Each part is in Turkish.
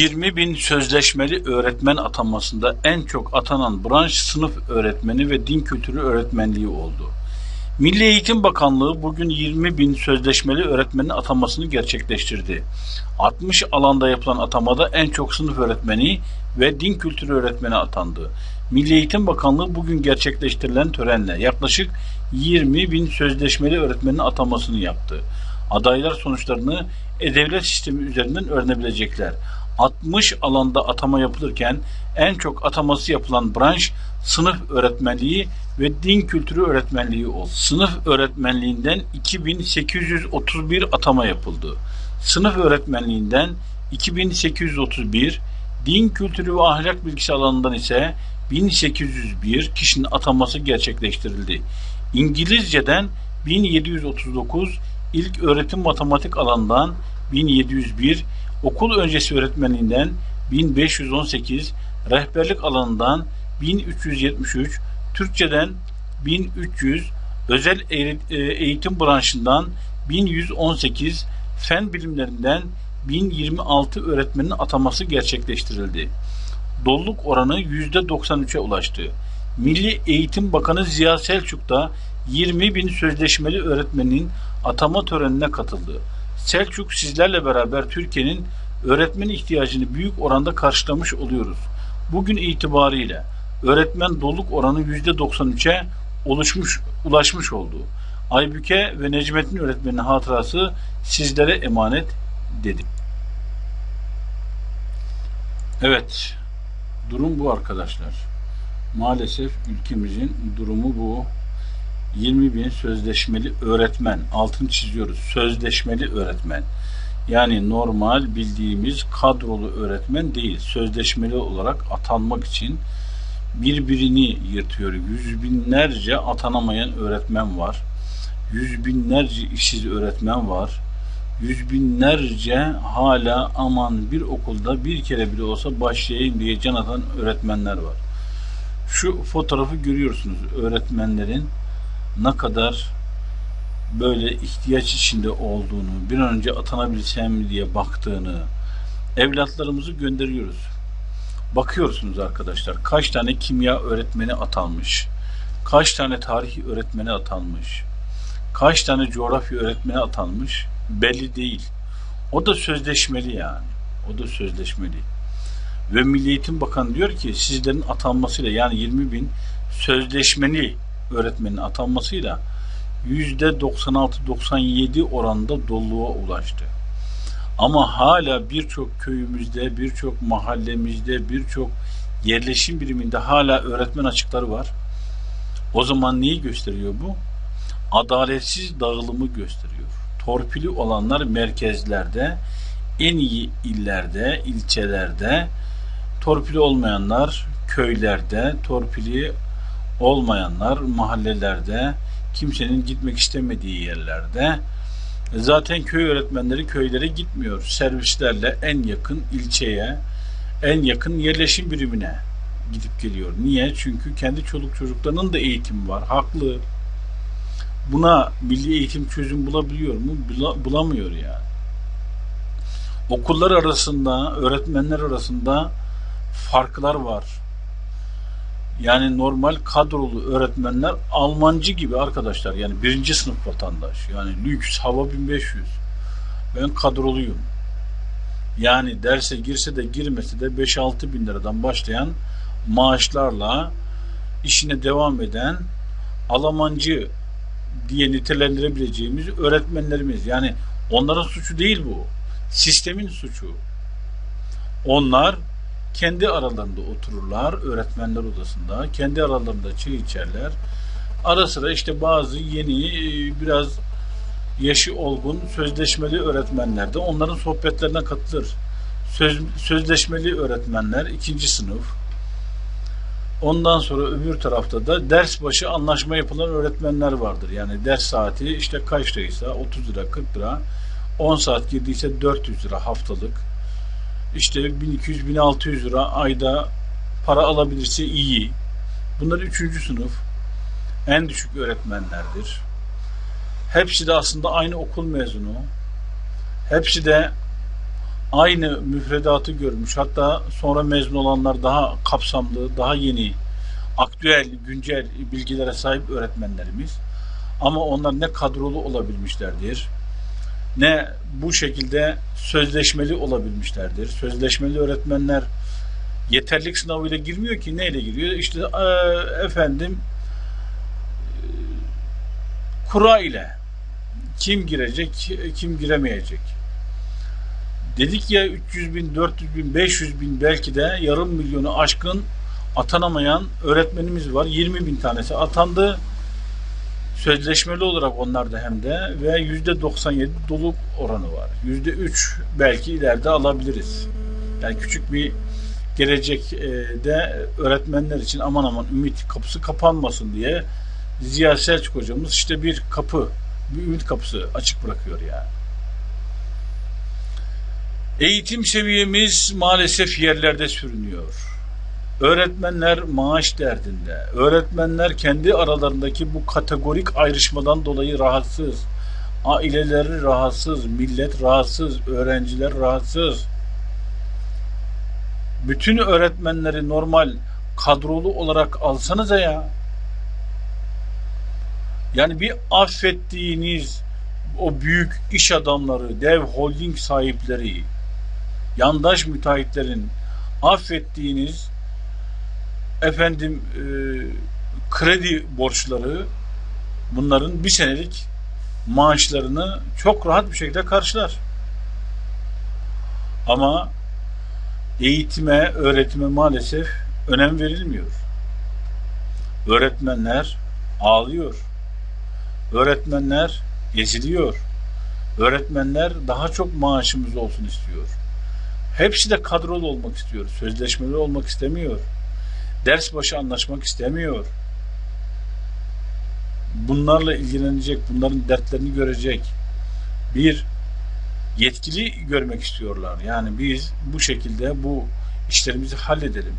20 bin sözleşmeli öğretmen atanmasında en çok atanan branş sınıf öğretmeni ve din kültürü öğretmenliği oldu. Milli Eğitim Bakanlığı bugün 20 bin sözleşmeli öğretmenin atamasını gerçekleştirdi. 60 alanda yapılan atamada en çok sınıf öğretmeni ve din kültürü öğretmeni atandı. Milli Eğitim Bakanlığı bugün gerçekleştirilen törenle yaklaşık 20 bin sözleşmeli öğretmenin atamasını yaptı. Adaylar sonuçlarını e-devlet sistemi üzerinden öğrenebilecekler. 60 alanda atama yapılırken en çok ataması yapılan branş sınıf öğretmenliği ve din kültürü öğretmenliği oldu. Sınıf öğretmenliğinden 2831 atama yapıldı. Sınıf öğretmenliğinden 2831, din kültürü ve ahlak bilgisi alanından ise 1801 kişinin ataması gerçekleştirildi. İngilizceden 1739, ilk öğretim matematik alanından 1701, okul öncesi öğretmenliğinden 1518, rehberlik alanından 1373, Türkçeden 1300, özel e, eğitim branşından 1118, fen bilimlerinden 1026 öğretmenin ataması gerçekleştirildi. Doluluk oranı %93'e ulaştı. Milli Eğitim Bakanı Ziya Selçuk da 20 bin sözleşmeli öğretmenin atama törenine katıldı. Selçuk sizlerle beraber Türkiye'nin öğretmen ihtiyacını büyük oranda karşılamış oluyoruz. Bugün itibariyle öğretmen doluluk oranı %93'e oluşmuş, ulaşmış oldu. Aybüke ve Necmettin öğretmenin hatırası sizlere emanet dedi. Evet, durum bu arkadaşlar. Maalesef ülkemizin durumu bu. 20 bin sözleşmeli öğretmen, altın çiziyoruz, sözleşmeli öğretmen. Yani normal bildiğimiz kadrolu öğretmen değil, sözleşmeli olarak atanmak için birbirini yırtıyor. Yüz binlerce atanamayan öğretmen var. Yüz binlerce işsiz öğretmen var. Yüz binlerce hala aman bir okulda bir kere bile olsa başlayayım diye can atan öğretmenler var. Şu fotoğrafı görüyorsunuz öğretmenlerin ne kadar böyle ihtiyaç içinde olduğunu, bir an önce atanabilsem mi diye baktığını, evlatlarımızı gönderiyoruz. Bakıyorsunuz arkadaşlar kaç tane kimya öğretmeni atanmış, kaç tane tarih öğretmeni atanmış, kaç tane coğrafya öğretmeni atanmış belli değil. O da sözleşmeli yani. O da sözleşmeli. Ve Milli Eğitim Bakanı diyor ki sizlerin atanmasıyla yani 20 bin sözleşmeli öğretmenin atanmasıyla %96-97 oranda doluluğa ulaştı. Ama hala birçok köyümüzde, birçok mahallemizde, birçok yerleşim biriminde hala öğretmen açıkları var. O zaman neyi gösteriyor bu? Adaletsiz dağılımı gösteriyor. Torpili olanlar merkezlerde, en iyi illerde, ilçelerde, torpili olmayanlar köylerde, torpili olmayanlar mahallelerde, kimsenin gitmek istemediği yerlerde. Zaten köy öğretmenleri köylere gitmiyor. Servislerle en yakın ilçeye, en yakın yerleşim birimine gidip geliyor. Niye? Çünkü kendi çoluk çocuklarının da eğitimi var. Haklı. Buna milli eğitim çözüm bulabiliyor mu? Bulamıyor yani. Okullar arasında, öğretmenler arasında farklar var. Yani normal kadrolu öğretmenler Almancı gibi arkadaşlar. Yani birinci sınıf vatandaş. Yani lüks hava 1500. Ben kadroluyum. Yani derse girse de girmese de 5-6 bin liradan başlayan maaşlarla işine devam eden Almancı diye nitelendirebileceğimiz öğretmenlerimiz. Yani onların suçu değil bu. Sistemin suçu. Onlar kendi aralarında otururlar öğretmenler odasında. Kendi aralarında çay içerler. Ara sıra işte bazı yeni e, biraz yaşı olgun sözleşmeli öğretmenler de onların sohbetlerine katılır. Söz, sözleşmeli öğretmenler ikinci sınıf. Ondan sonra öbür tarafta da ders başı anlaşma yapılan öğretmenler vardır. Yani ders saati işte kaç liraysa 30 lira 40 lira 10 saat girdiyse 400 lira haftalık işte 1200-1600 lira ayda para alabilirse iyi. Bunlar üçüncü sınıf. En düşük öğretmenlerdir. Hepsi de aslında aynı okul mezunu. Hepsi de aynı müfredatı görmüş. Hatta sonra mezun olanlar daha kapsamlı, daha yeni, aktüel, güncel bilgilere sahip öğretmenlerimiz. Ama onlar ne kadrolu olabilmişlerdir, ne bu şekilde sözleşmeli olabilmişlerdir. Sözleşmeli öğretmenler yeterlik sınavıyla girmiyor ki neyle giriyor? İşte e, efendim e, kura ile kim girecek, kim giremeyecek. Dedik ya 300 bin, 400 bin, 500 bin belki de yarım milyonu aşkın atanamayan öğretmenimiz var. 20 bin tanesi atandı. Sözleşmeli olarak onlar da hem de ve yüzde 97 doluk oranı var. Yüzde 3 belki ileride alabiliriz. Yani küçük bir gelecekte öğretmenler için aman aman ümit kapısı kapanmasın diye Ziya Selçuk hocamız işte bir kapı, bir ümit kapısı açık bırakıyor yani. Eğitim seviyemiz maalesef yerlerde sürünüyor. Öğretmenler maaş derdinde. Öğretmenler kendi aralarındaki bu kategorik ayrışmadan dolayı rahatsız. Aileleri rahatsız, millet rahatsız, öğrenciler rahatsız. Bütün öğretmenleri normal kadrolu olarak alsanıza ya. Yani bir affettiğiniz o büyük iş adamları, dev holding sahipleri, yandaş müteahhitlerin affettiğiniz efendim e, kredi borçları bunların bir senelik maaşlarını çok rahat bir şekilde karşılar. Ama eğitime, öğretime maalesef önem verilmiyor. Öğretmenler ağlıyor. Öğretmenler eziliyor. Öğretmenler daha çok maaşımız olsun istiyor. Hepsi de kadrolu olmak istiyor. Sözleşmeli olmak istemiyor. Ders başı anlaşmak istemiyor. Bunlarla ilgilenecek, bunların dertlerini görecek. Bir yetkili görmek istiyorlar. Yani biz bu şekilde bu işlerimizi halledelim.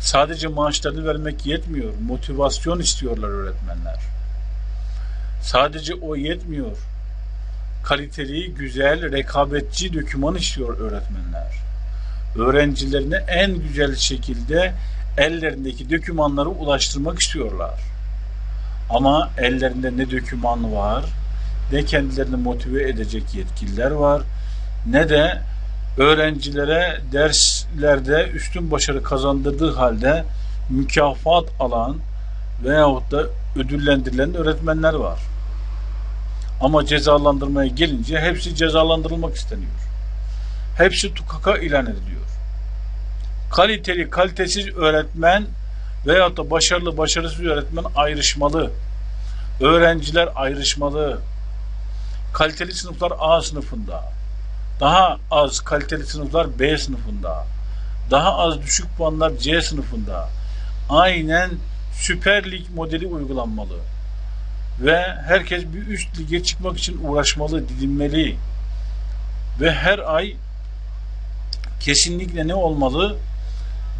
Sadece maaşlarını vermek yetmiyor. Motivasyon istiyorlar öğretmenler. Sadece o yetmiyor. Kaliteli, güzel, rekabetçi döküman istiyor öğretmenler. Öğrencilerine en güzel şekilde ellerindeki dökümanları ulaştırmak istiyorlar. Ama ellerinde ne döküman var, ne kendilerini motive edecek yetkililer var, ne de öğrencilere derslerde üstün başarı kazandırdığı halde mükafat alan veyahut da ödüllendirilen öğretmenler var. Ama cezalandırmaya gelince hepsi cezalandırılmak isteniyor. Hepsi tukaka ilan ediliyor. Kaliteli, kalitesiz öğretmen veyahut da başarılı, başarısız öğretmen ayrışmalı. Öğrenciler ayrışmalı. Kaliteli sınıflar A sınıfında. Daha az kaliteli sınıflar B sınıfında. Daha az düşük puanlar C sınıfında. Aynen Süper Lig modeli uygulanmalı ve herkes bir üst lige çıkmak için uğraşmalı, didinmeli ve her ay kesinlikle ne olmalı?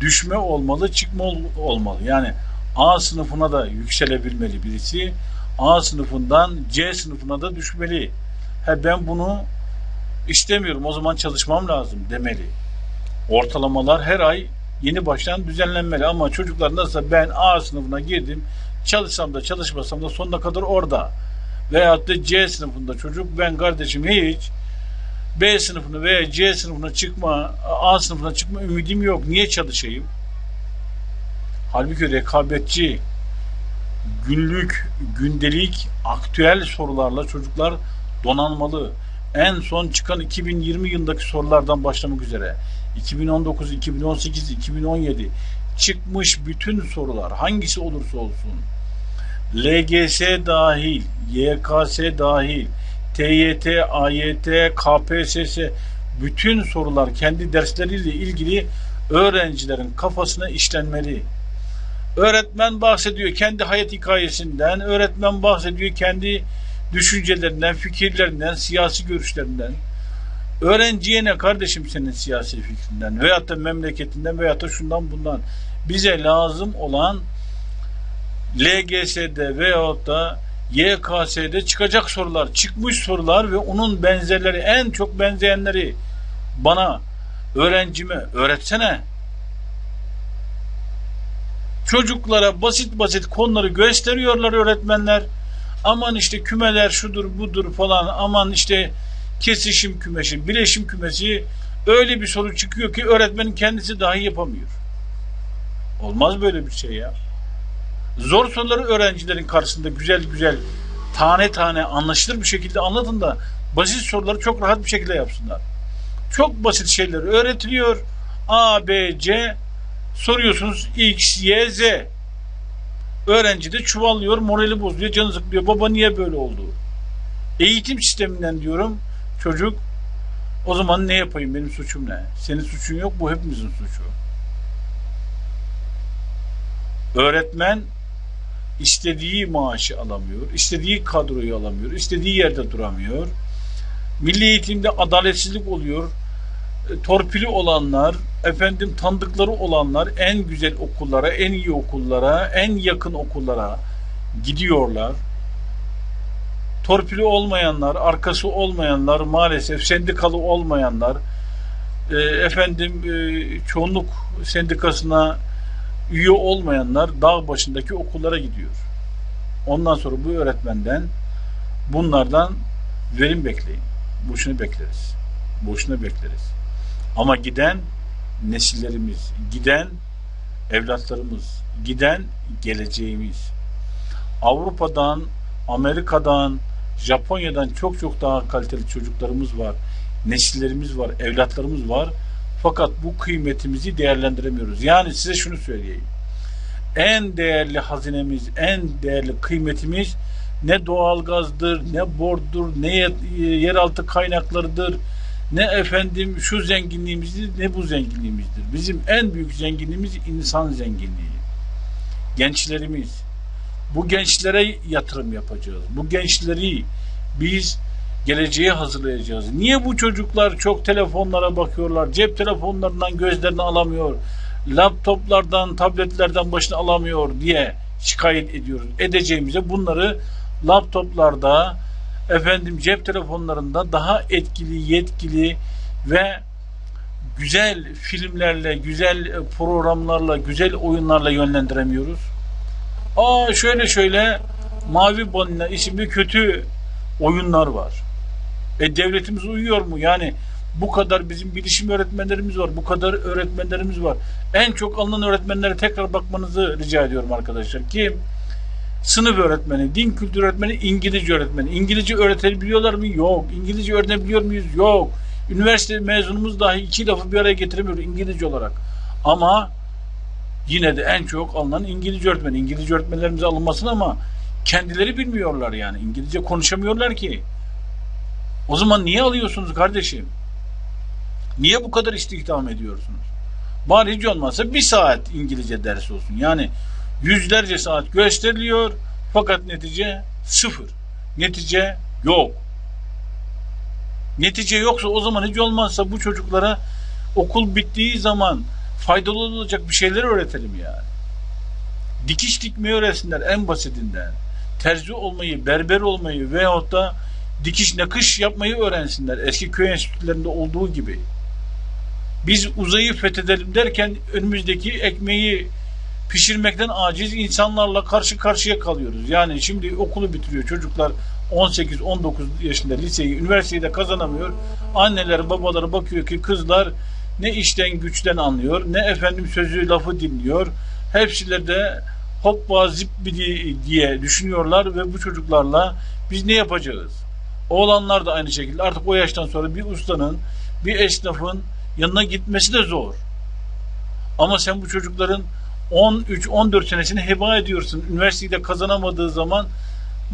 Düşme olmalı, çıkma olmalı. Yani A sınıfına da yükselebilmeli birisi. A sınıfından C sınıfına da düşmeli. He ben bunu istemiyorum. O zaman çalışmam lazım demeli. Ortalamalar her ay yeni baştan düzenlenmeli ama çocuklar nasıl ben A sınıfına girdim Çalışsam da çalışmasam da sonuna kadar orada. Veyahut da C sınıfında çocuk ben kardeşim hiç B sınıfını veya C sınıfına çıkma, A sınıfına çıkma ümidim yok. Niye çalışayım? Halbuki rekabetçi, günlük, gündelik, aktüel sorularla çocuklar donanmalı. En son çıkan 2020 yılındaki sorulardan başlamak üzere 2019, 2018, 2017 çıkmış bütün sorular hangisi olursa olsun LGS dahil, YKS dahil, TYT, AYT, KPSS bütün sorular kendi dersleriyle ilgili öğrencilerin kafasına işlenmeli. Öğretmen bahsediyor kendi hayat hikayesinden, öğretmen bahsediyor kendi düşüncelerinden, fikirlerinden, siyasi görüşlerinden. Öğrenciye ne kardeşim senin siyasi fikrinden veyahut da memleketinden veyahut da şundan bundan. Bize lazım olan LGS'de veyahut da YKS'de çıkacak sorular, çıkmış sorular ve onun benzerleri, en çok benzeyenleri bana, öğrencime öğretsene. Çocuklara basit basit konuları gösteriyorlar öğretmenler. Aman işte kümeler şudur budur falan aman işte kesişim kümesi, bileşim kümesi öyle bir soru çıkıyor ki öğretmenin kendisi dahi yapamıyor. Olmaz böyle bir şey ya. Zor soruları öğrencilerin karşısında güzel güzel tane tane anlaşılır bir şekilde anlatın da basit soruları çok rahat bir şekilde yapsınlar. Çok basit şeyler öğretiliyor. A, B, C soruyorsunuz X, Y, Z. Öğrenci de çuvallıyor, morali bozuyor, canı sıkılıyor. Baba niye böyle oldu? Eğitim sisteminden diyorum çocuk o zaman ne yapayım benim suçum ne? Senin suçun yok bu hepimizin suçu. Öğretmen istediği maaşı alamıyor, istediği kadroyu alamıyor, istediği yerde duramıyor. Milli eğitimde adaletsizlik oluyor. E, torpili olanlar, efendim tanıdıkları olanlar en güzel okullara, en iyi okullara, en yakın okullara gidiyorlar. Torpili olmayanlar, arkası olmayanlar, maalesef sendikalı olmayanlar, e, efendim e, çoğunluk sendikasına üye olmayanlar dağ başındaki okullara gidiyor. Ondan sonra bu öğretmenden bunlardan verim bekleyin. Boşuna bekleriz. Boşuna bekleriz. Ama giden nesillerimiz, giden evlatlarımız, giden geleceğimiz. Avrupa'dan, Amerika'dan, Japonya'dan çok çok daha kaliteli çocuklarımız var. Nesillerimiz var, evlatlarımız var. Fakat bu kıymetimizi değerlendiremiyoruz. Yani size şunu söyleyeyim. En değerli hazinemiz, en değerli kıymetimiz ne doğalgazdır, ne bordur, ne yeraltı kaynaklarıdır, ne efendim şu zenginliğimizdir, ne bu zenginliğimizdir. Bizim en büyük zenginliğimiz insan zenginliği. Gençlerimiz. Bu gençlere yatırım yapacağız. Bu gençleri biz geleceğe hazırlayacağız. Niye bu çocuklar çok telefonlara bakıyorlar? Cep telefonlarından gözlerini alamıyor. Laptoplardan, tabletlerden başını alamıyor diye şikayet ediyoruz. Edeceğimize bunları laptoplarda, efendim cep telefonlarında daha etkili, yetkili ve güzel filmlerle, güzel programlarla, güzel oyunlarla yönlendiremiyoruz. Aa şöyle şöyle Mavi Bonina isimli kötü oyunlar var. E devletimiz uyuyor mu? Yani bu kadar bizim bilişim öğretmenlerimiz var. Bu kadar öğretmenlerimiz var. En çok alınan öğretmenlere tekrar bakmanızı rica ediyorum arkadaşlar. Kim? Sınıf öğretmeni, din kültür öğretmeni, İngilizce öğretmeni. İngilizce öğretebiliyorlar mı? Yok. İngilizce öğrenebiliyor muyuz? Yok. Üniversite mezunumuz dahi iki lafı bir araya getiremiyor İngilizce olarak. Ama yine de en çok alınan İngilizce öğretmeni. İngilizce öğretmenlerimize alınmasın ama kendileri bilmiyorlar yani. İngilizce konuşamıyorlar ki. O zaman niye alıyorsunuz kardeşim? Niye bu kadar istihdam ediyorsunuz? Bari hiç olmazsa bir saat İngilizce ders olsun. Yani yüzlerce saat gösteriliyor fakat netice sıfır. Netice yok. Netice yoksa o zaman hiç olmazsa bu çocuklara okul bittiği zaman faydalı olacak bir şeyler öğretelim yani. Dikiş dikmeyi öğretsinler en basitinden. Terzi olmayı, berber olmayı veyahut da dikiş nakış yapmayı öğrensinler. Eski köy enstitülerinde olduğu gibi. Biz uzayı fethedelim derken önümüzdeki ekmeği pişirmekten aciz insanlarla karşı karşıya kalıyoruz. Yani şimdi okulu bitiriyor çocuklar 18-19 yaşında liseyi, üniversiteyi de kazanamıyor. Anneler, babaları bakıyor ki kızlar ne işten güçten anlıyor, ne efendim sözü lafı dinliyor. Hepsiyle de hoppa zipbidi diye düşünüyorlar ve bu çocuklarla biz ne yapacağız? Oğlanlar da aynı şekilde artık o yaştan sonra bir ustanın, bir esnafın yanına gitmesi de zor. Ama sen bu çocukların 13-14 senesini heba ediyorsun. Üniversiteyi de kazanamadığı zaman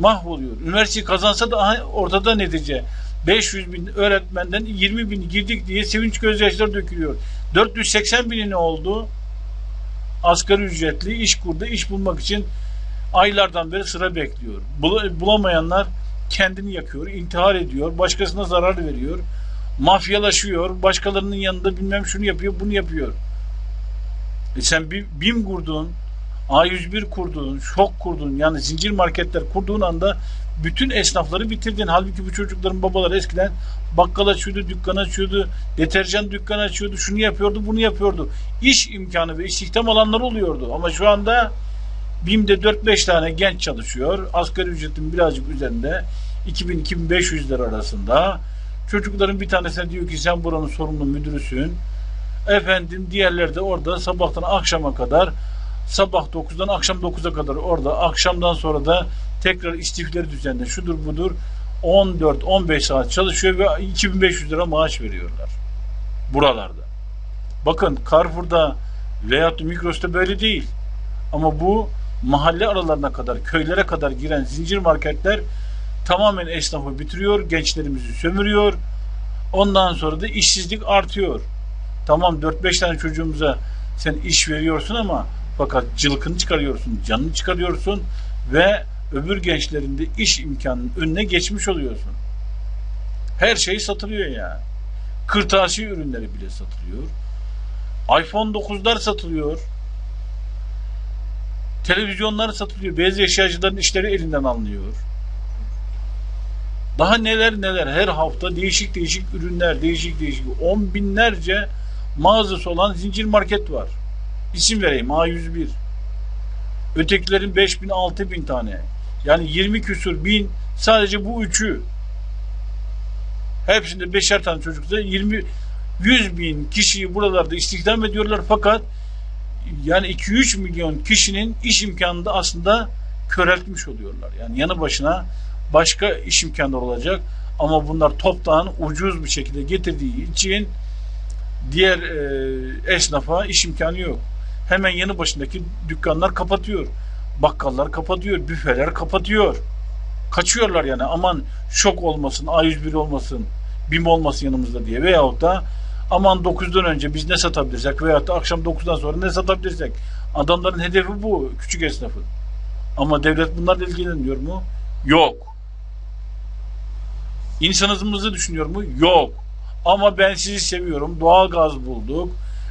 mahvoluyor. Üniversiteyi kazansa da ortada netice. 500 bin öğretmenden 20 bin girdik diye sevinç gözyaşları dökülüyor. 480 bini ne oldu? Asgari ücretli iş kurdu. iş bulmak için aylardan beri sıra bekliyor. Bulamayanlar kendini yakıyor, intihar ediyor, başkasına zarar veriyor, mafyalaşıyor, başkalarının yanında bilmem şunu yapıyor, bunu yapıyor. E sen BİM kurdun, A101 kurduğun, şok kurdun, yani zincir marketler kurduğun anda Bütün esnafları bitirdin. Halbuki bu çocukların babaları eskiden bakkal açıyordu, dükkan açıyordu, deterjan dükkanı açıyordu, şunu yapıyordu, bunu yapıyordu. İş imkanı ve istihdam alanları oluyordu. Ama şu anda BİM'de 4-5 tane genç çalışıyor. Asgari ücretin birazcık üzerinde 2000-2500 lira arasında. Çocukların bir tanesine diyor ki sen buranın sorumlu müdürüsün. Efendim diğerleri de orada sabahtan akşama kadar sabah 9'dan akşam 9'a kadar orada akşamdan sonra da tekrar istifleri düzenli şudur budur 14-15 saat çalışıyor ve 2500 lira maaş veriyorlar. Buralarda. Bakın Carrefour'da veyahut Migros'ta böyle değil. Ama bu mahalle aralarına kadar, köylere kadar giren zincir marketler tamamen esnafı bitiriyor, gençlerimizi sömürüyor. Ondan sonra da işsizlik artıyor. Tamam 4-5 tane çocuğumuza sen iş veriyorsun ama fakat cılkını çıkarıyorsun, canını çıkarıyorsun ve öbür gençlerin de iş imkanının önüne geçmiş oluyorsun. Her şey satılıyor yani. Kırtasiye ürünleri bile satılıyor. iPhone 9'lar satılıyor. Televizyonlar satılıyor. Beyaz eşyacıların işleri elinden alınıyor. Daha neler neler her hafta değişik değişik ürünler, değişik değişik on binlerce mağazası olan zincir market var. İsim vereyim A101. Ötekilerin 5000 6000 tane. Yani 20 küsur bin sadece bu üçü. Hepsinde beşer tane çocukta 20 100 bin kişiyi buralarda istihdam ediyorlar fakat yani 2-3 milyon kişinin iş imkanını da aslında köreltmiş oluyorlar. Yani yanı başına başka iş imkanları olacak ama bunlar toptan ucuz bir şekilde getirdiği için diğer e, esnafa iş imkanı yok. Hemen yanı başındaki dükkanlar kapatıyor. Bakkallar kapatıyor, büfeler kapatıyor. Kaçıyorlar yani aman şok olmasın, A101 olmasın, BİM olmasın yanımızda diye veyahut da aman 9'dan önce biz ne satabilirsek veyahut da akşam 9'dan sonra ne satabilirsek. Adamların hedefi bu, küçük esnafın. Ama devlet bunlarla ilgileniyor mu? Yok. İnsanımızı düşünüyor mu? Yok. Ama ben sizi seviyorum. Doğal gaz bulduk.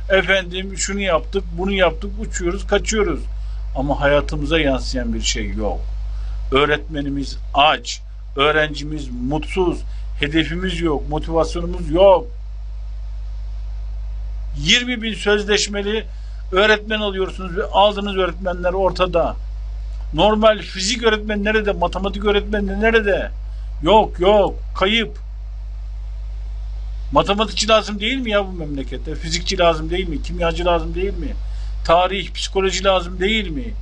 Efendim şunu yaptık, bunu yaptık, uçuyoruz, kaçıyoruz. Ama hayatımıza yansıyan bir şey yok. Öğretmenimiz aç, öğrencimiz mutsuz, hedefimiz yok, motivasyonumuz yok. 20 bin sözleşmeli öğretmen alıyorsunuz ve aldığınız öğretmenler ortada. Normal fizik öğretmeni nerede, matematik öğretmeni nerede? Yok yok, kayıp. Matematikçi lazım değil mi ya bu memlekette? Fizikçi lazım değil mi? Kimyacı lazım değil mi? Tarih, psikoloji lazım değil mi?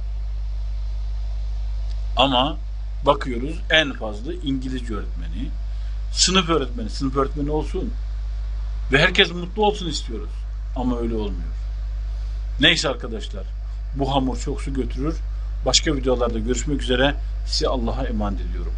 Ama bakıyoruz en fazla İngilizce öğretmeni, sınıf öğretmeni, sınıf öğretmeni olsun. Ve herkes mutlu olsun istiyoruz. Ama öyle olmuyor. Neyse arkadaşlar, bu hamur çok su götürür. Başka videolarda görüşmek üzere. Sizi Allah'a emanet ediyorum.